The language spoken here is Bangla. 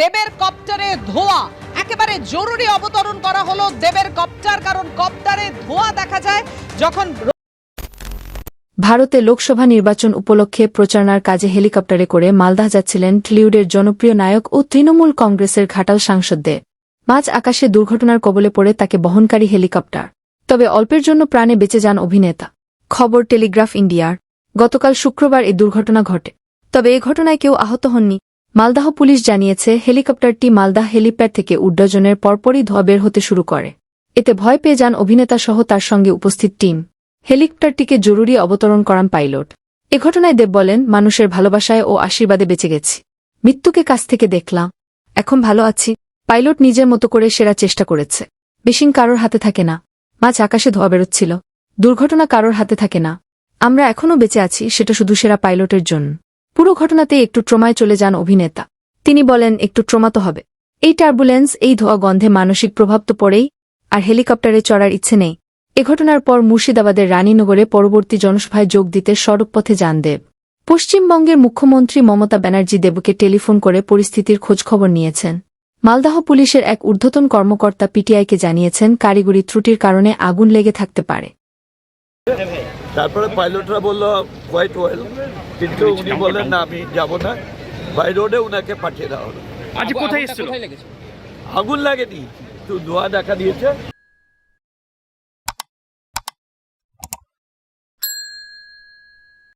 দেবের কপ্টারে ধোয়া। একেবারে জরুরি অবতরণ করা হলো দেবের কপ্টার, কারণ কপ্টারে ধোয়া দেখা যায় যখন ভারতে লোকসভা নির্বাচন উপলক্ষে প্রচারণার কাজে হেলিকপ্টারে করে মালদা যাচ্ছিলেন টলিউডের জনপ্রিয় নায়ক ও তৃণমূল কংগ্রেসের ঘাটাল সাংসদদের মাঝ আকাশে দুর্ঘটনার কবলে পড়ে তাকে বহনকারী হেলিকপ্টার। তবে অল্পের জন্য প্রাণে বেঁচে যান অভিনেতা। খবর টেলিগ্রাফ ইন্ডিয়ার। গতকাল শুক্রবার এই দুর্ঘটনা ঘটে। তবে এ ঘটনায় কেউ আহত হননি। মালদাহ পুলিশ জানিয়েছে, হেলিকপ্টারটি মালদাহ হেলিপ্যাড থেকে উড্ডয়নের পরপরই ধোয়া বের হতে শুরু করে। এতে ভয় পেয়ে যান অভিনেতা সহ তার সঙ্গে উপস্থিত টিম। হেলিকপ্টারটিকে জরুরি অবতরণ করান পাইলট। এ ঘটনায় দেব বলেন, মানুষের ভালোবাসায় ও আশীর্বাদে বেঁচে গেছি। মৃত্যুকে কাছ থেকে দেখলাম। এখন ভালো আছি। পাইলট নিজের মতো করে সেরা চেষ্টা করেছে। বেশিং কারোর হাতে থাকে না। মাছ আকাশে ধোয়া বেরোচ্ছিল। দুর্ঘটনা কারোর হাতে থাকে না। আমরা এখনও বেঁচে আছি, সেটা শুধু সেরা পাইলটের জন্য। পুরো ঘটনাতেই একটু ট্রমায় চলে যান অভিনেতা। তিনি বলেন, একটু ট্রমা তো হবে। এই টার্বুলেন্স, এই ধোয়া গন্ধে মানসিক প্রভাব তো পড়েই, আর হেলিকপ্টারে চড়ার ইচ্ছে নেই। এ ঘটনার পর মুর্শিদাবাদের রানীনগরে পরবর্তী জনসভায় যোগ দিতে সড়কপথে যান দেব। পশ্চিমবঙ্গের মুখ্যমন্ত্রী মমতা ব্যানার্জি দেবকে টেলিফোন করে পরিস্থিতির খোঁজখবর নিয়েছেন। মালদাহ পুলিশের এক ঊর্ধ্বতন কর্মকর্তা পিটিআইকে জানিয়েছেন, কারিগরি ত্রুটির কারণে আগুন লেগে থাকতে পারে। তারপরে পাইলটরা বলল কোয়াইট ওয়েল কিন্তু উনি বললেন না আমি যাব না। বাই রোডে ওনাকে পাঠিয়ে দেওয়া হলো। আজ কোথায় এসেছিল? আগুন লাগেনি তো ধোঁয়া দেখা দিয়েছে।